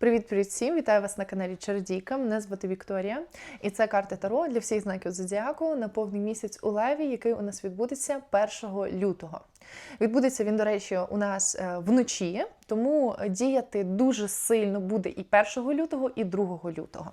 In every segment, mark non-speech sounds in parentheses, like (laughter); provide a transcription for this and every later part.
Привіт-привіт всім! Вітаю вас на каналі Чародійка. Мене звати Вікторія, і це карта Таро для всіх знаків зодіаку на повний місяць у леві, який у нас відбудеться 1 лютого. Відбудеться він, до речі, у нас е, вночі, тому діяти дуже сильно буде і 1 лютого, і 2 лютого.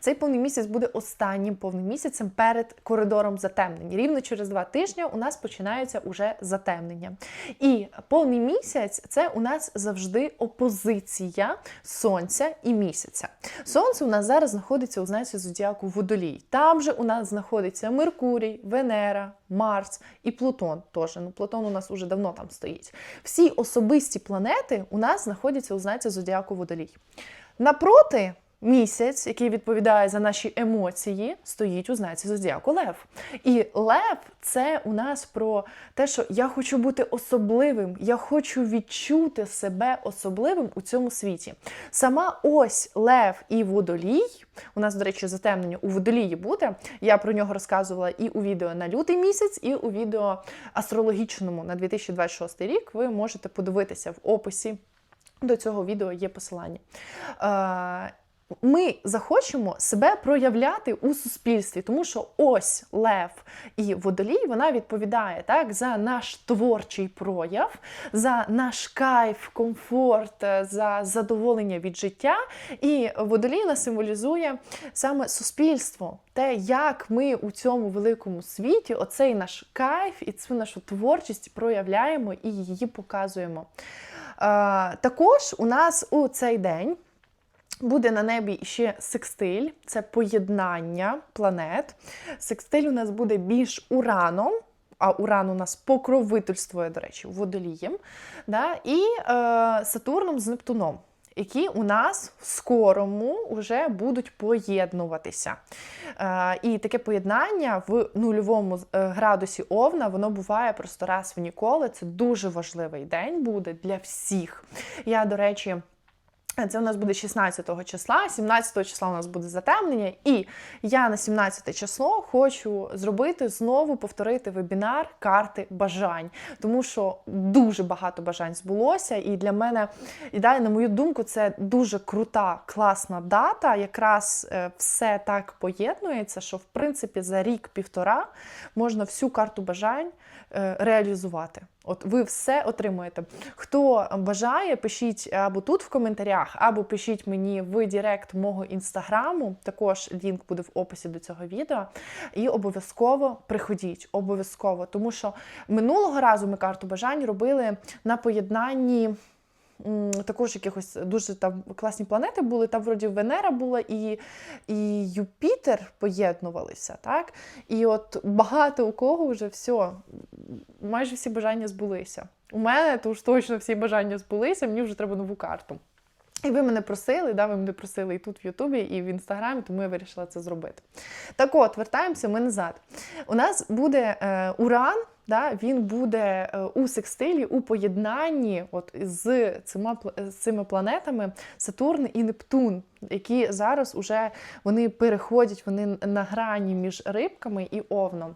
Цей повний місяць буде останнім повним місяцем перед коридором затемнень. Рівно через два тижні у нас починається уже затемнення. І повний місяць це у нас завжди опозиція сонця і місяця. Сонце у нас зараз знаходиться у знаці зодіаку Водолій. Там же у нас знаходиться Меркурій, Венера, Марс і Плутон. Теж ну Плутон у нас уже давно там стоїть. Всі особисті планети у нас знаходяться у знаці зодіаку Водолій. Напроти. Місяць, який відповідає за наші емоції, стоїть у знаці зодіаку Лев. І Лев це у нас про те, що я хочу бути особливим, я хочу відчути себе особливим у цьому світі. Сама ось Лев і Водолій. У нас, до речі, затемнення у водолії буде. Я про нього розказувала і у відео на лютий місяць, і у відео астрологічному на 2026 рік. Ви можете подивитися в описі. До цього відео є посилання. Е, ми захочемо себе проявляти у суспільстві, тому що ось Лев і Водолій вона відповідає так за наш творчий прояв, за наш кайф, комфорт, за задоволення від життя. І Водолій нас символізує саме суспільство, те, як ми у цьому великому світі оцей наш кайф і цю нашу творчість проявляємо і її показуємо. Також у нас у цей день. Буде на небі ще секстиль, це поєднання планет. Секстиль у нас буде більш ураном, а уран у нас покровительствує, до речі, водолієм. Да? І е, Сатурном з Нептуном, які у нас в скорому вже будуть поєднуватися. Е, І таке поєднання в нульовому е, градусі Овна, воно буває просто раз в ніколи. Це дуже важливий день буде для всіх. Я, до речі, це у нас буде 16 числа, 17 числа у нас буде затемнення, і я на 17 число хочу зробити знову повторити вебінар карти бажань, тому що дуже багато бажань збулося. І для мене, і далі, на мою думку, це дуже крута, класна дата. Якраз е, все так поєднується, що в принципі за рік-півтора можна всю карту бажань е, реалізувати. От ви все отримуєте. Хто бажає, пишіть або тут в коментарях, або пишіть мені в Директ мого інстаграму. Також лінк буде в описі до цього відео. І обов'язково приходіть, обов'язково. Тому що минулого разу ми карту бажань робили на поєднанні. Також якихось дуже там класні планети були. Там вроді Венера була і і Юпітер поєднувалися. так? І от багато у кого вже все, майже всі бажання збулися. У мене то ж точно всі бажання збулися, мені вже треба нову карту. І ви мене просили, да, ви мене просили і тут в Ютубі, і в Інстаграмі, тому я вирішила це зробити. Так от, вертаємося ми назад. У нас буде е, Уран да, він буде е, у секстилі, у поєднанні от з цими, з цими планетами Сатурн і Нептун, які зараз уже вони переходять, вони на грані між рибками і овном.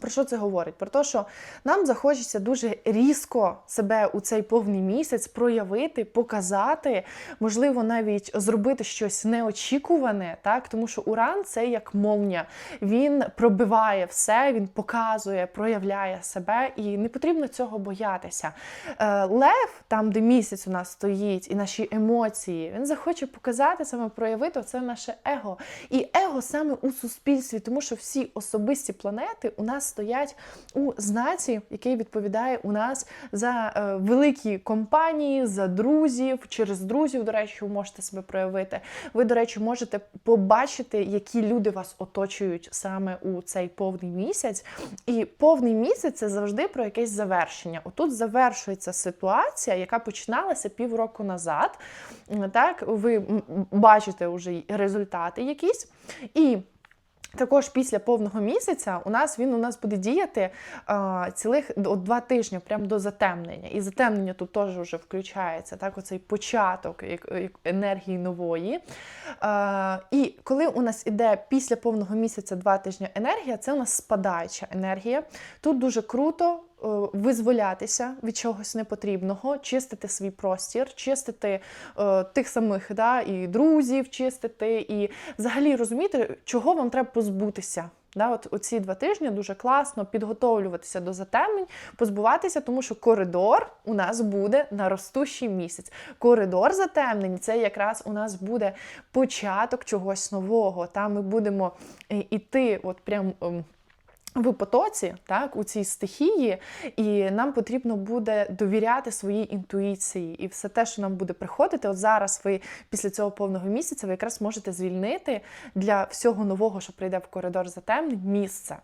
Про що це говорить? Про те, що нам захочеться дуже різко себе у цей повний місяць проявити, показати, можливо, навіть зробити щось неочікуване, так тому що Уран це як молня. Він пробиває все, він показує, проявляє себе, і не потрібно цього боятися. Е, Лев, там, де місяць у нас стоїть, і наші емоції, він захоче показати саме проявити це наше его. І его саме у суспільстві, тому що всі особисті планети у нас стоять у знаці, який відповідає у нас за е, великі компанії, за друзів. Через друзів, до речі, ви можете себе проявити. Ви, до речі, можете побачити, які люди вас оточують саме у цей повний місяць. І повний місяць це завжди про якесь завершення. Отут завершується ситуація, яка починалася півроку назад. Так, ви бачите вже результати якісь. І також після повного місяця у нас він у нас буде діяти а, цілих от два тижні, прямо до затемнення. І затемнення тут теж вже включається, так, оцей початок енергії нової. А, І коли у нас іде після повного місяця два тижні енергія, це у нас спадаюча енергія. Тут дуже круто визволятися від чогось непотрібного, чистити свій простір, чистити е, тих самих да, і друзів, чистити, і взагалі розуміти, чого вам треба позбутися. Да, от Оці два тижні дуже класно підготовлюватися до затемнень, позбуватися, тому що коридор у нас буде на ростущий місяць. Коридор затемнень це якраз у нас буде початок чогось нового. Та Ми будемо йти от прям. В потоці, так, у цій стихії, і нам потрібно буде довіряти своїй інтуїції. І все те, що нам буде приходити, от зараз ви після цього повного місяця ви якраз можете звільнити для всього нового, що прийде в коридор затемнень, місце.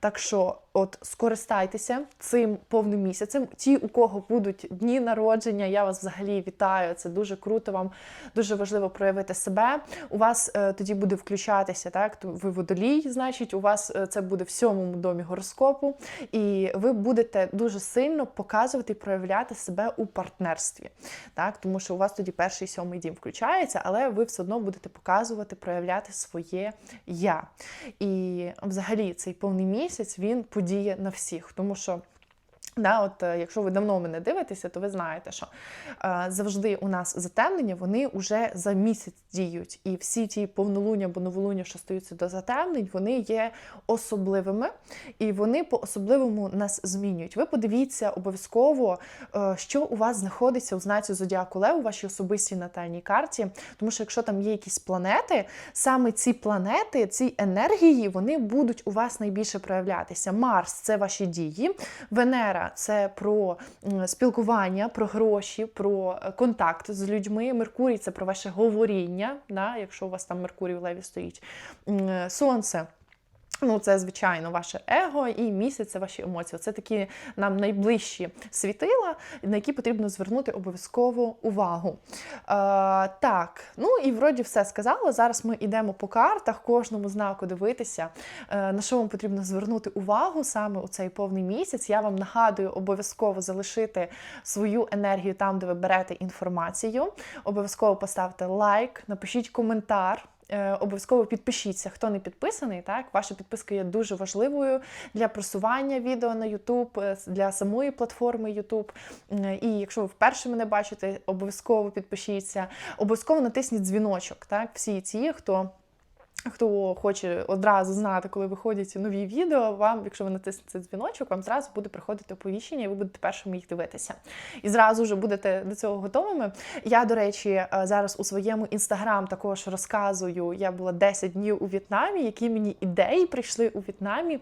Так що, от скористайтеся цим повним місяцем. Ті, у кого будуть дні народження, я вас взагалі вітаю. Це дуже круто. Вам дуже важливо проявити себе. У вас е, тоді буде включатися, так, ви водолій, значить, у вас е, це буде в сьомому домі гороскопу, і ви будете дуже сильно показувати і проявляти себе у партнерстві. Так? Тому що у вас тоді перший сьомий дім включається, але ви все одно будете показувати, проявляти своє я. І взагалі цей повний місяць він подіє на всіх, тому що. Да, от е, Якщо ви давно мене дивитеся, то ви знаєте, що е, завжди у нас затемнення, вони вже за місяць діють. І всі ті повнолуння або новолуння, що стаються до затемнень, вони є особливими і вони по-особливому нас змінюють. Ви подивіться обов'язково, е, що у вас знаходиться у знаці Зодіаку Лев у вашій особистій натальній карті. Тому що якщо там є якісь планети, саме ці планети, ці енергії, вони будуть у вас найбільше проявлятися. Марс це ваші дії, Венера це про спілкування, про гроші, про е, контакт з людьми. Меркурій це про ваше говоріння, да, якщо у вас там Меркурій в леві стоїть. Е, сонце. Ну, це, звичайно, ваше его і місяць це ваші емоції. Це такі нам найближчі світила, на які потрібно звернути обов'язково увагу. Е, Так, ну і вроді все сказала. Зараз ми йдемо по картах, кожному знаку дивитися, е, на що вам потрібно звернути увагу саме у цей повний місяць. Я вам нагадую, обов'язково залишити свою енергію там, де ви берете інформацію. Обов'язково поставте лайк, напишіть коментар. Е, обов'язково підпишіться, хто не підписаний. Так, ваша підписка є дуже важливою для просування відео на YouTube, е, для самої платформи YouTube. І якщо ви вперше мене бачите, обов'язково підпишіться, обов'язково натисніть дзвіночок. Так, всі ці, хто. Хто хоче одразу знати, коли виходять нові відео, вам, якщо ви натиснете дзвіночок, вам зразу буде приходити оповіщення, і ви будете першими їх дивитися. І зразу вже будете до цього готовими. Я, до речі, е, зараз у своєму інстаграм також розказую. Я була 10 днів у В'єтнамі, які мені ідеї прийшли у В'єтнамі.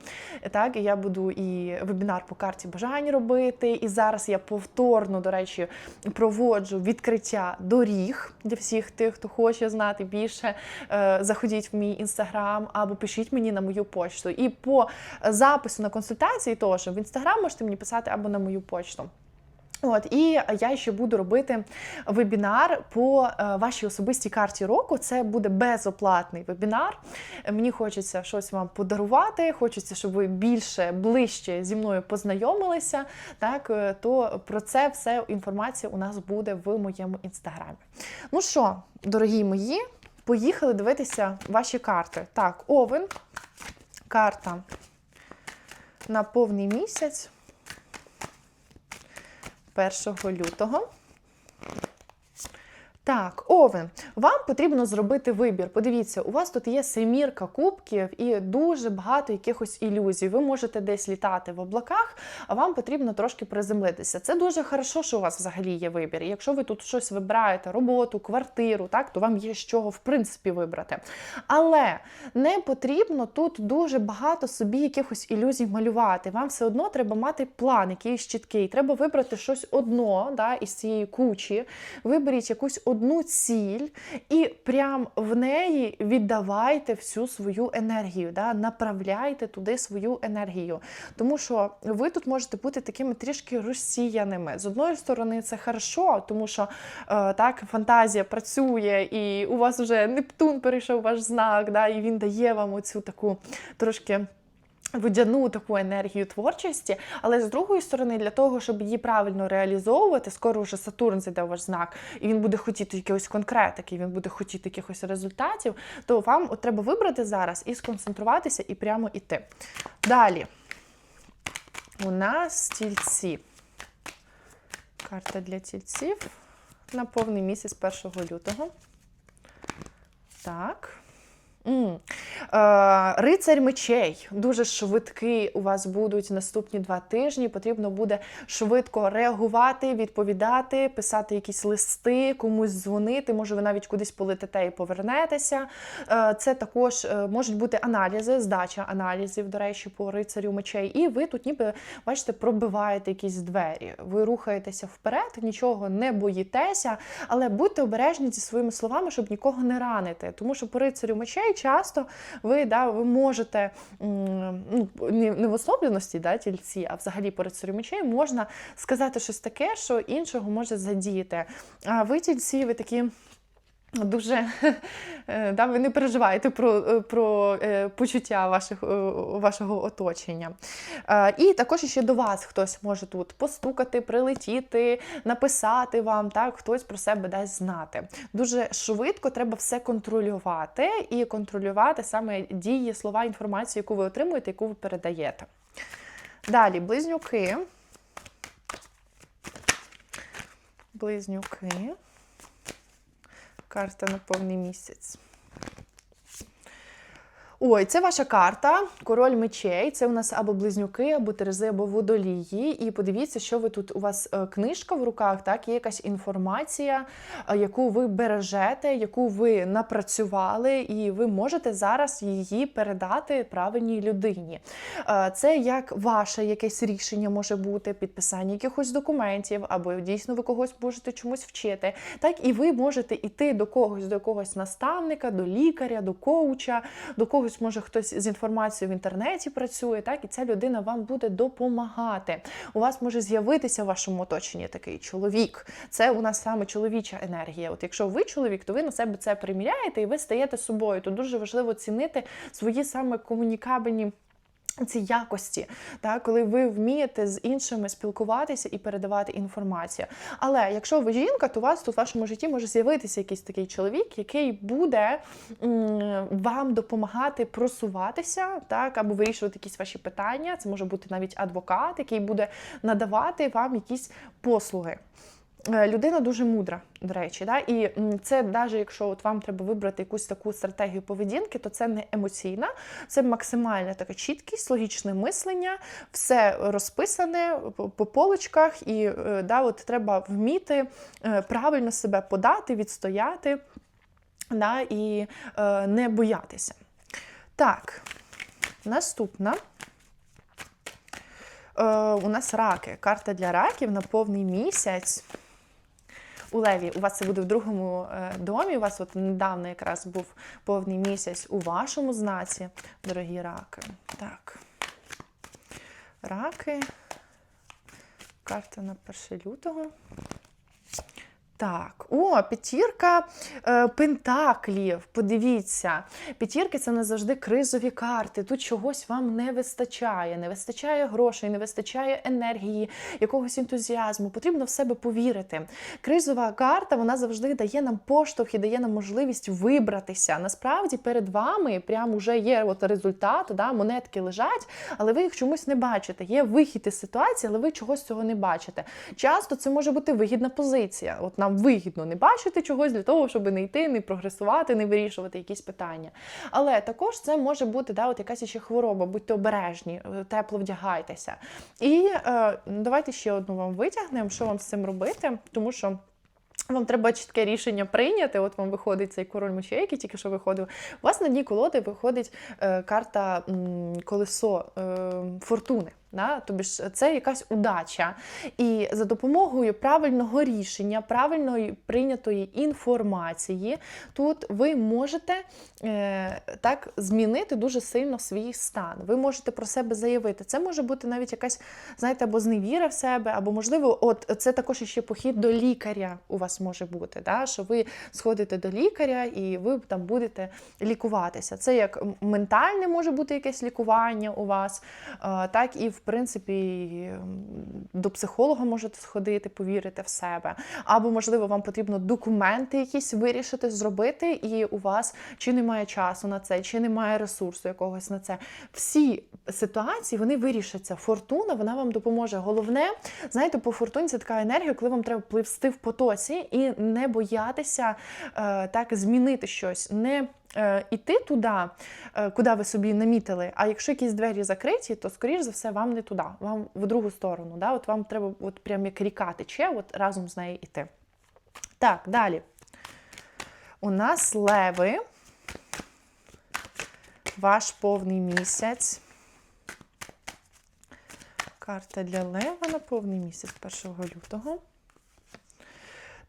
Так, і я буду і вебінар по карті бажань робити. І зараз я повторно, до речі, проводжу відкриття доріг для всіх тих, хто хоче знати більше. Е, заходіть в мій інстаграм або пишіть мені на мою почту. І по запису на консультації теж в інстаграм можете мені писати або на мою почту. От, і я ще буду робити вебінар по е, вашій особистій карті року. Це буде безоплатний вебінар. Мені хочеться щось вам подарувати. Хочеться, щоб ви більше ближче зі мною познайомилися. Так, е, то про це все інформація у нас буде в моєму інстаграмі. Ну що, дорогі мої. Поїхали дивитися ваші карти. Так, овен, карта на повний місяць 1 лютого. Так, овен, вам потрібно зробити вибір. Подивіться, у вас тут є семірка кубків і дуже багато якихось ілюзій. Ви можете десь літати в облаках, а вам потрібно трошки приземлитися. Це дуже хорошо, що у вас взагалі є вибір. Якщо ви тут щось вибираєте, роботу, квартиру, так, то вам є з чого в принципі вибрати. Але не потрібно тут дуже багато собі якихось ілюзій малювати. Вам все одно треба мати план, якийсь чіткий. Треба вибрати щось одно да, із цієї кучі. Виберіть якусь одну одну ціль і прям в неї віддавайте всю свою енергію, да? направляйте туди свою енергію. Тому що ви тут можете бути такими трішки розсіяними. З одної сторони, це хорошо, тому що е, так фантазія працює, і у вас вже Нептун перейшов ваш знак, да? і він дає вам оцю таку трошки. Водяну таку енергію творчості, але з другої сторони, для того, щоб її правильно реалізовувати, скоро вже Сатурн зайде ваш знак, і він буде хотіти якоїсь конкретики, він буде хотіти якихось результатів, то вам от треба вибрати зараз і сконцентруватися, і прямо йти. Далі. у нас тільці. Карта для тільців на повний місяць 1 лютого. Так. М. Е, Рицарь мечей дуже швидкий у вас будуть наступні два тижні. Потрібно буде швидко реагувати, відповідати, писати якісь листи, комусь дзвонити. Може, ви навіть кудись полетите і повернетеся. Е, Це також е, можуть бути аналізи, здача аналізів, до речі, по рицарю мечей. І ви тут, ніби бачите, пробиваєте якісь двері. Ви рухаєтеся вперед, нічого не боїтеся, але будьте обережні зі своїми словами, щоб нікого не ранити. Тому що по рицарю мечей часто ви, да, ви можете ну, не в особливості да, тільці, а взагалі перед мечей можна сказати щось таке, що іншого може задіяти. А ви тільці, ви такі. Дуже е, да, ви не переживаєте про е, про е, почуття ваших, вашого оточення. І також ще до вас хтось може тут постукати, прилетіти, написати вам, так, хтось про себе дасть знати. Дуже швидко треба все контролювати і контролювати саме дії, слова, інформацію, яку ви отримуєте, яку ви передаєте. Далі, близнюки. Близнюки. Карта на повний місяць. Ой, це ваша карта, король мечей. Це у нас або близнюки, або терези, або водолії. І подивіться, що ви тут. У вас е, книжка в руках, так, є якась інформація, е, яку ви бережете, яку ви напрацювали, і ви можете зараз її передати правильній людині. Е, Це як ваше якесь рішення може бути, підписання якихось документів, або дійсно ви когось можете чомусь вчити. Так, і ви можете йти до когось, до якогось наставника, до лікаря, до коуча, до когось може хтось з інформацією в інтернеті працює, так і ця людина вам буде допомагати. У вас може з'явитися в вашому оточенні такий чоловік. Це у нас саме чоловіча енергія. От якщо ви чоловік, то ви на себе це приміряєте і ви стаєте собою. То дуже важливо цінити свої саме комунікабельні. Ці якості, так, коли ви вмієте з іншими спілкуватися і передавати інформацію. Але якщо ви жінка, то у вас тут в вашому житті може з'явитися якийсь такий чоловік, який буде вам допомагати просуватися, так, або вирішувати якісь ваші питання. Це може бути навіть адвокат, який буде надавати вам якісь послуги. Е, Людина дуже мудра, до речі, да? і це навіть якщо от вам треба вибрати якусь таку стратегію поведінки, то це не емоційна, це максимальна така чіткість, логічне мислення, все розписане по по полочках, і е, да, от треба вміти е, правильно себе подати, відстояти да, і е, не боятися. Так, наступна. У нас раки. Карта для раків на повний місяць. У Леві, у вас це буде в другому е, домі. У вас от недавно якраз був повний місяць у вашому знаці, дорогі раки. Так. Раки. Карта на 1 лютого. Так, о, п'ятірка е, пентаклів. Подивіться, п'ятірки це не завжди кризові карти. Тут чогось вам не вистачає. Не вистачає грошей, не вистачає енергії, якогось ентузіазму. Потрібно в себе повірити. Кризова карта вона завжди дає нам поштовх і дає нам можливість вибратися. Насправді перед вами прямо вже є от результат, да, монетки лежать, але ви їх чомусь не бачите. Є вихід із ситуації, але ви чогось цього не бачите. Часто це може бути вигідна позиція. От нам вигідно не бачити чогось для того, щоб не йти, не прогресувати, не вирішувати якісь питання. Але також це може бути да, от якась ще хвороба, будьте обережні, е, тепло вдягайтеся. І е, давайте ще одну вам витягнемо, що вам з цим робити, тому що. Вам треба чітке рішення прийняти. От вам виходить цей король мечей, який тільки що виходив. У вас на дні колоди виходить е, карта м, колесо е, фортуни. Да? Тобі ж це якась удача. І за допомогою правильного рішення, правильної прийнятої інформації, тут ви можете е, так змінити дуже сильно свій стан. Ви можете про себе заявити. Це може бути навіть якась, знаєте, або зневіра в себе, або, можливо, от це також ще похід до лікаря у вас може бути. Да? Що ви сходите до лікаря і ви там будете лікуватися. Це як ментальне може бути якесь лікування у вас, е, так і в принципі, до психолога можете сходити, повірити в себе. Або, можливо, вам потрібно документи якісь вирішити, зробити, і у вас чи немає часу на це, чи немає ресурсу якогось на це. Всі ситуації вони вирішаться. Фортуна вона вам допоможе. Головне, знаєте, по фортуні це така енергія, коли вам треба пливсти в потоці і не боятися е, так змінити щось. не Іти туди, е, куди ви собі намітили. А якщо якісь двері закриті, то скоріш за все вам не туди, вам в другу сторону. Да? От вам треба от прям як ріка тече, от разом з нею іти. Так, далі. У нас леви. Ваш повний місяць. Карта для Лева на повний місяць 1 лютого.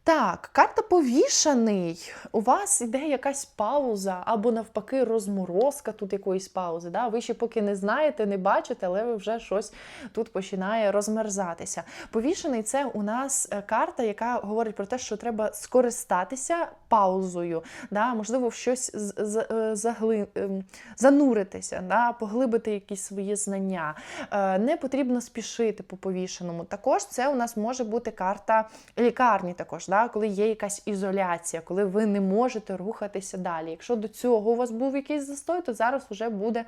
Так, карта повішаний. У вас іде якась пауза, або навпаки, розморозка тут якоїсь паузи. Да? Ви ще поки не знаєте, не бачите, але ви вже щось тут починає розмерзатися. Повішений це у нас е, карта, яка говорить про те, що треба скористатися паузою, да? можливо, в щось е, загли... ем, зануритися, да? поглибити якісь свої знання. Е, Не потрібно спішити по повішеному. Також це у нас може бути карта лікарні, також, да? коли є якась ізоляція, коли ви не можете рухатися далі. Якщо до цього у вас був якийсь застой, то зараз вже буде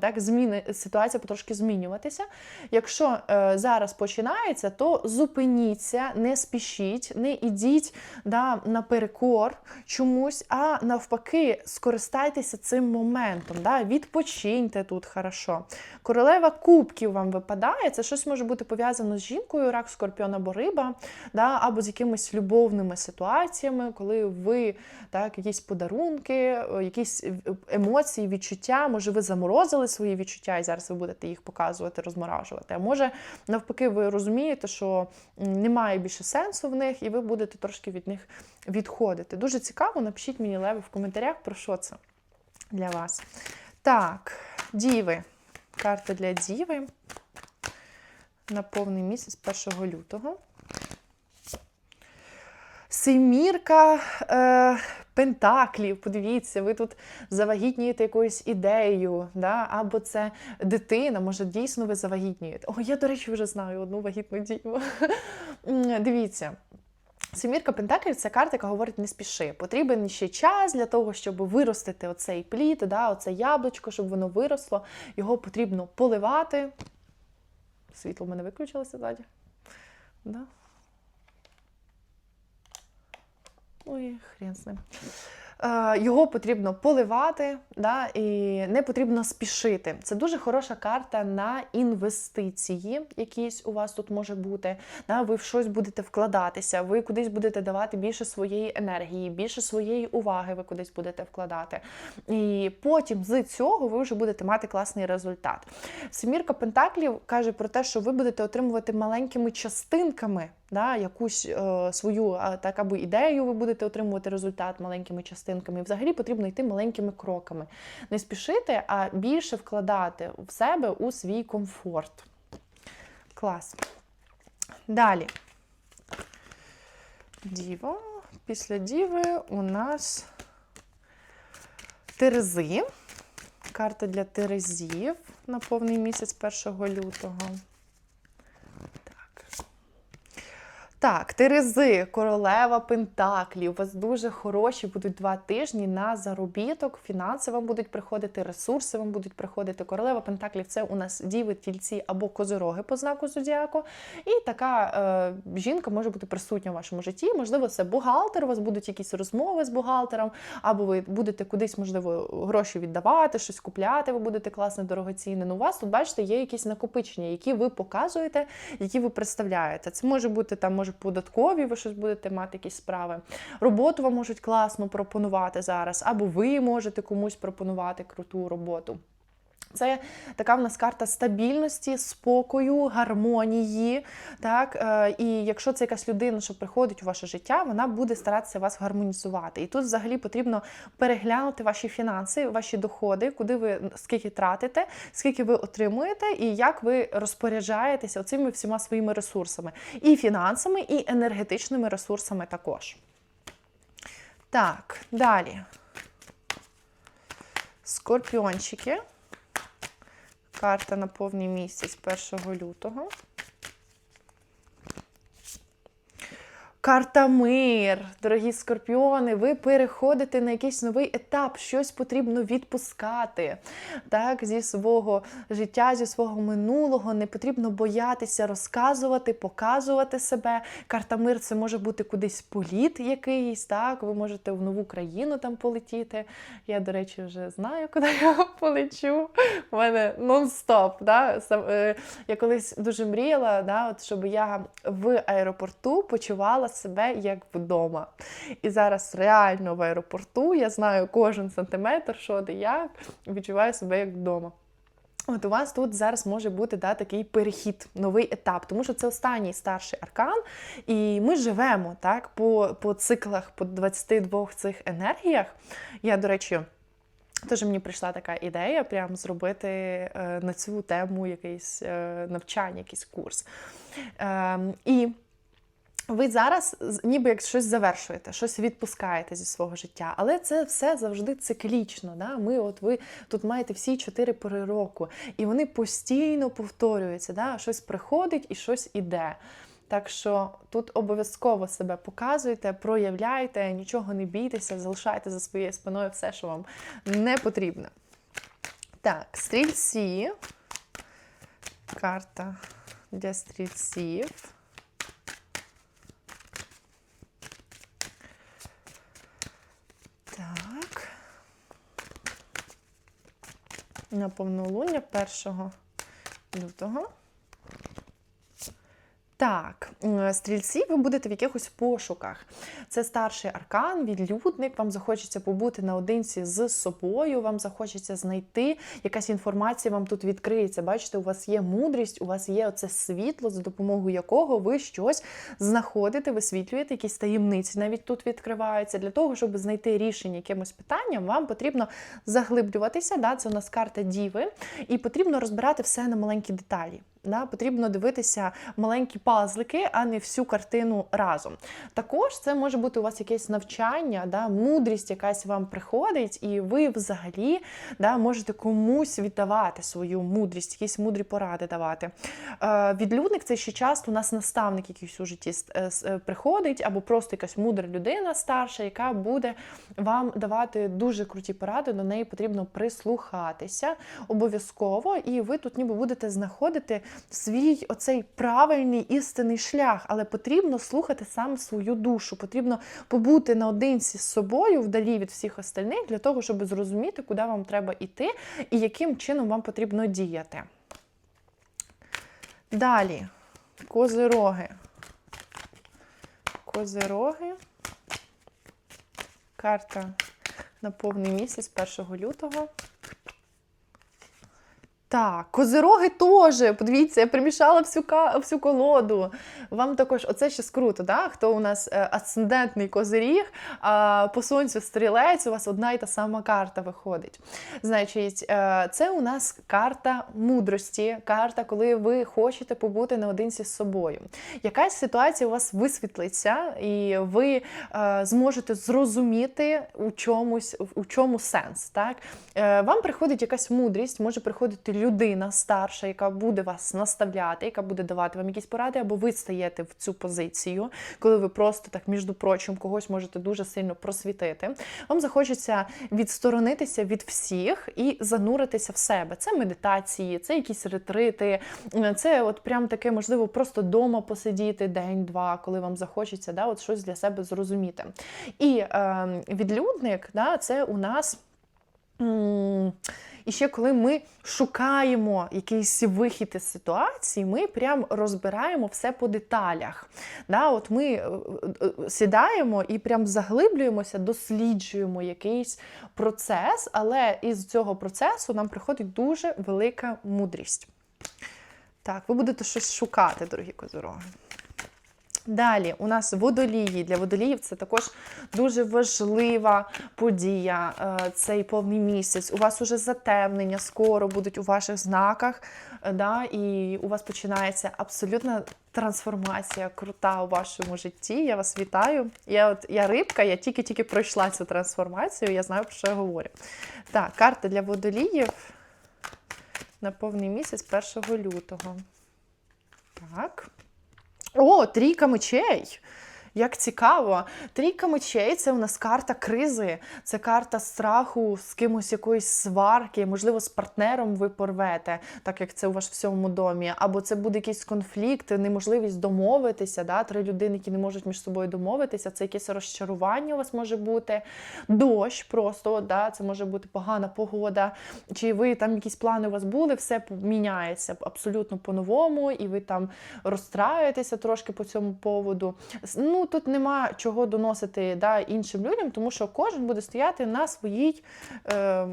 так зміни, ситуація потрошки змінюватися. Якщо е, зараз починається, то зупиніться, не спішіть, не ідіть да, наперекор чомусь, а навпаки, скористайтеся цим моментом. Да, відпочиньте тут хорошо. Королева кубків вам випадає. Це щось може бути пов'язано з жінкою, рак, скорпіон або риба, да, або з якимись любовними ситуаціями, коли ви так, якісь подарунки, е, якісь емоції, відчуття. Може, ви заморозили свої відчуття, і зараз ви будете їх показувати, розморажувати. А може, навпаки, ви розумієте, що немає більше сенсу в них, і ви будете трошки від них відходити. Дуже цікаво, напишіть мені леви в коментарях, про що це для вас. Так, діви. Карта для діви на повний місяць 1 лютого. Семірка е, пентаклів. Подивіться, ви тут завагітнієте якоюсь ідеєю, да? або це дитина, може, дійсно ви завагітнієте. О, я, до речі, вже знаю одну вагітну діву. (laughs) Дивіться. Семірка Пентаклів це карта, яка говорить не спіши. Потрібен ще час для того, щоб виростити оцей плід, да, оце яблучко, щоб воно виросло. Його потрібно поливати. Світло в мене виключилося ззаді. Да? Ой, хрен з ним. Е, Його потрібно поливати, да, і не потрібно спішити. Це дуже хороша карта на інвестиції, якісь у вас тут може бути. Да, ви в щось будете вкладатися, ви кудись будете давати більше своєї енергії, більше своєї уваги ви кудись будете вкладати. І потім з цього ви вже будете мати класний результат. Семірка Пентаклів каже про те, що ви будете отримувати маленькими частинками да, якусь е, свою так або ідею, ви будете отримувати результат маленькими частинками. І взагалі потрібно йти маленькими кроками. Не спішити, а більше вкладати в себе у свій комфорт. Клас. Далі. Діво. Після діви у нас Терези. Карта для Терезів на повний місяць 1 лютого. Так. Так, Терези, королева Пентаклів. У вас дуже хороші будуть два тижні на заробіток. Фінанси вам будуть приходити, ресурси вам будуть приходити. Королева Пентаклів це у нас діви, тільці або козироги по знаку зодіаку. І така е, жінка може бути присутня в вашому житті. Можливо, це бухгалтер, у вас будуть якісь розмови з бухгалтером, або ви будете кудись, можливо, гроші віддавати, щось купляти, ви будете класне дорогоцінне. Ну, у вас тут, бачите, є якісь накопичення, які ви показуєте, які ви представляєте. Це може бути там, може, податкові, ви щось будете мати якісь справи. Роботу вам можуть класно пропонувати зараз, або ви можете комусь пропонувати круту роботу. Це така в нас карта стабільності, спокою, гармонії. Так? Е, І якщо це якась людина, що приходить у ваше життя, вона буде старатися вас гармонізувати. І тут взагалі потрібно переглянути ваші фінанси, ваші доходи, куди ви скільки тратите, скільки ви отримуєте, і як ви розпоряджаєтеся оцими всіма своїми ресурсами. І фінансами, і енергетичними ресурсами також. Так, далі. Скорпіончики. Карта на повний місяць 1 лютого. Карта мир, дорогі скорпіони, ви переходите на якийсь новий етап, щось потрібно відпускати так, зі свого життя, зі свого минулого. Не потрібно боятися розказувати, показувати себе. Карта мир це може бути кудись політ якийсь, так, ви можете в нову країну там полетіти. Я, до речі, вже знаю, куди я полечу. У мене нон-стоп. Да? Е, Я колись дуже мріяла, да, от, щоб я в аеропорту почувала себе як вдома. І зараз реально в аеропорту я знаю кожен сантиметр, що де як, відчуваю себе як вдома. От у вас тут зараз може бути да, такий перехід, новий етап, тому що це останній старший аркан, і ми живемо так, по, по циклах, по 22 цих енергіях. Я, до речі, Теж мені прийшла така ідея прям зробити е, на цю тему якийсь е, навчання, якийсь курс. Е, і ви зараз ніби як щось завершуєте, щось відпускаєте зі свого життя, але це все завжди циклічно. Да? Ми, от ви тут маєте всі чотири пори року, і вони постійно повторюються. Да? Щось приходить і щось іде. Так що тут обов'язково себе показуйте, проявляйте, нічого не бійтеся, залишайте за своєю спиною все, що вам не потрібно. Так, стрільці. Карта для стрільців. Так. На повнолуння 1 лютого. Так, стрільці, ви будете в якихось пошуках. Це старший аркан, відлюдник. Вам захочеться побути наодинці з собою, вам захочеться знайти якась інформація, вам тут відкриється. Бачите, у вас є мудрість, у вас є оце світло, за допомогою якого ви щось знаходите, висвітлюєте, якісь таємниці навіть тут відкриваються. Для того, щоб знайти рішення якимось питанням, вам потрібно заглиблюватися. Да? Це у нас карта Діви, і потрібно розбирати все на маленькі деталі. Да, потрібно дивитися маленькі пазлики, а не всю картину разом. Також це може бути у вас якесь навчання, да, мудрість якась вам приходить, і ви взагалі да, можете комусь віддавати свою мудрість, якісь мудрі поради давати. Е, відлюдник це ще часто у нас наставник якийсь у житті е, е, приходить, або просто якась мудра людина старша, яка буде вам давати дуже круті поради, до неї потрібно прислухатися обов'язково, і ви тут ніби будете знаходити свій оцей правильний істинний шлях, але потрібно слухати саме свою душу. Потрібно побути наодинці з собою, вдалі від всіх остальних, для того, щоб зрозуміти, куди вам треба йти і яким чином вам потрібно діяти. Далі, козироги. Козироги. Карта на повний місяць 1 лютого. Так, козироги теж. Подивіться, я примішала всю, всю колоду. Вам також, оце ще круто, да? хто у нас е, асцендентний козиріг, а по сонцю стрілець, у вас одна і та сама карта виходить. Значить, е, це у нас карта мудрості, карта, коли ви хочете побути наодинці з собою. Якась ситуація у вас висвітлиться, і ви е, зможете зрозуміти у чомусь, у чому сенс. Так? Вам приходить якась мудрість, може приходити людина старша, яка буде вас наставляти, яка буде давати вам якісь поради, або ви стаєте в цю позицію, коли ви просто так, між прочим, когось можете дуже сильно просвітити. Вам захочеться відсторонитися від всіх і зануритися в себе. Це медитації, це якісь ретрити, це от прям таке, можливо, просто дома посидіти день-два, коли вам захочеться, да, от щось для себе зрозуміти. І е, відлюдник, да, це у нас. м, І ще коли ми шукаємо якийсь вихід із ситуації, ми прям розбираємо все по деталях. Да, от ми е, е, сідаємо і прям заглиблюємося, досліджуємо якийсь процес, але із цього процесу нам приходить дуже велика мудрість. Так, ви будете щось шукати, дорогі козороги. Далі у нас водолії. Для водоліїв це також дуже важлива подія. е, Цей повний місяць. У вас уже затемнення скоро будуть у ваших знаках. е, Да, і у вас починається абсолютна трансформація крута у вашому житті. Я вас вітаю. Я от я рибка, я тільки-тільки пройшла цю трансформацію, я знаю, про що я говорю. Так, карта для водоліїв. на повний місяць 1 лютого. Так. О, трійка мечей! Як цікаво, трійка мечей це у нас карта кризи, це карта страху з кимось якоїсь сварки, можливо, з партнером ви порвете, так як це у вас в сьомому домі, або це буде якийсь конфлікт, неможливість домовитися. Да? Три людини, які не можуть між собою домовитися, це якесь розчарування у вас може бути, дощ просто, да? це може бути погана погода. Чи ви там якісь плани у вас були, все міняється абсолютно по-новому, і ви там розстраюєтеся трошки по цьому поводу. Ну, тут нема чого доносити да, іншим людям, тому що кожен буде стояти на своїй е,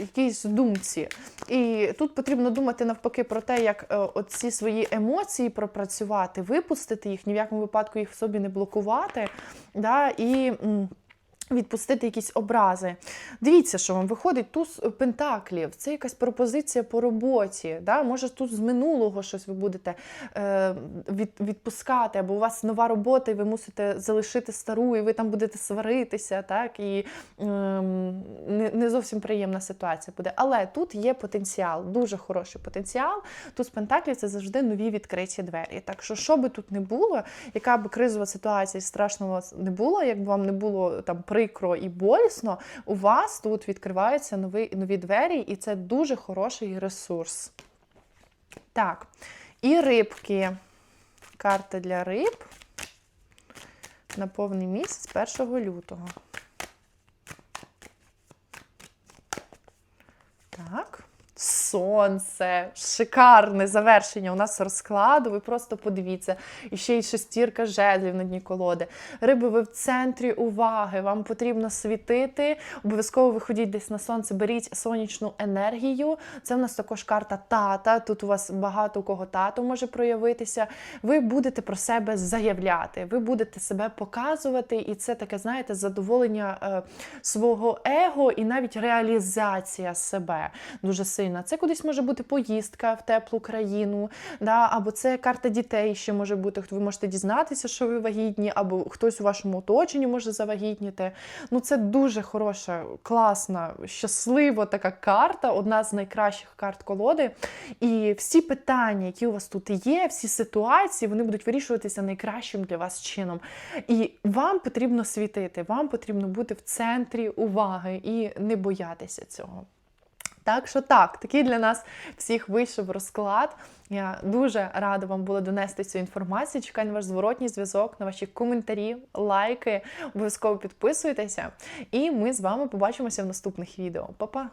якійсь думці. І тут потрібно думати навпаки про те, як е, оці свої емоції пропрацювати, випустити їх, ні в якому випадку їх в собі не блокувати. Да, і... Відпустити якісь образи. Дивіться, що вам виходить туз пентаклів. Це якась пропозиція по роботі. Да? Може, тут з минулого щось ви будете е, від, відпускати, або у вас нова робота, і ви мусите залишити стару, і ви там будете сваритися, так? і е, не, не зовсім приємна ситуація буде. Але тут є потенціал, дуже хороший потенціал. Туз пентаклів це завжди нові відкриті двері. Так що, що би тут не було, яка би кризова ситуація страшного не було, якби вам не було там прикро і болісно, у вас тут відкриваються нові, нові двері, і це дуже хороший ресурс. Так, і рибки. Карта для риб на повний місяць 1 лютого. Так. Сонце, шикарне завершення у нас розкладу. Ви просто подивіться. І ще й шестірка жезлів на дні колоди. Риби, ви в центрі уваги. Вам потрібно світити. Обов'язково виходіть десь на сонце, беріть сонячну енергію. Це в нас також карта тата. Тут у вас багато у кого тато може проявитися. Ви будете про себе заявляти, ви будете себе показувати, і це таке, знаєте, задоволення е, свого его і навіть реалізація себе дуже сильно. Це кудись може бути поїздка в теплу країну, да, або це карта дітей ще може бути. Ви можете дізнатися, що ви вагітні, або хтось у вашому оточенні може завагітніти. Ну, це дуже хороша, класна, щаслива така карта, одна з найкращих карт колоди. І всі питання, які у вас тут є, всі ситуації, вони будуть вирішуватися найкращим для вас чином. І вам потрібно світити, вам потрібно бути в центрі уваги і не боятися цього. Так що так, такий для нас всіх вийшов розклад. Я дуже рада вам була донести цю інформацію. Чекаю на ваш зворотній зв'язок, на ваші коментарі, лайки. Обов'язково підписуйтеся. І ми з вами побачимося в наступних відео. Па-па!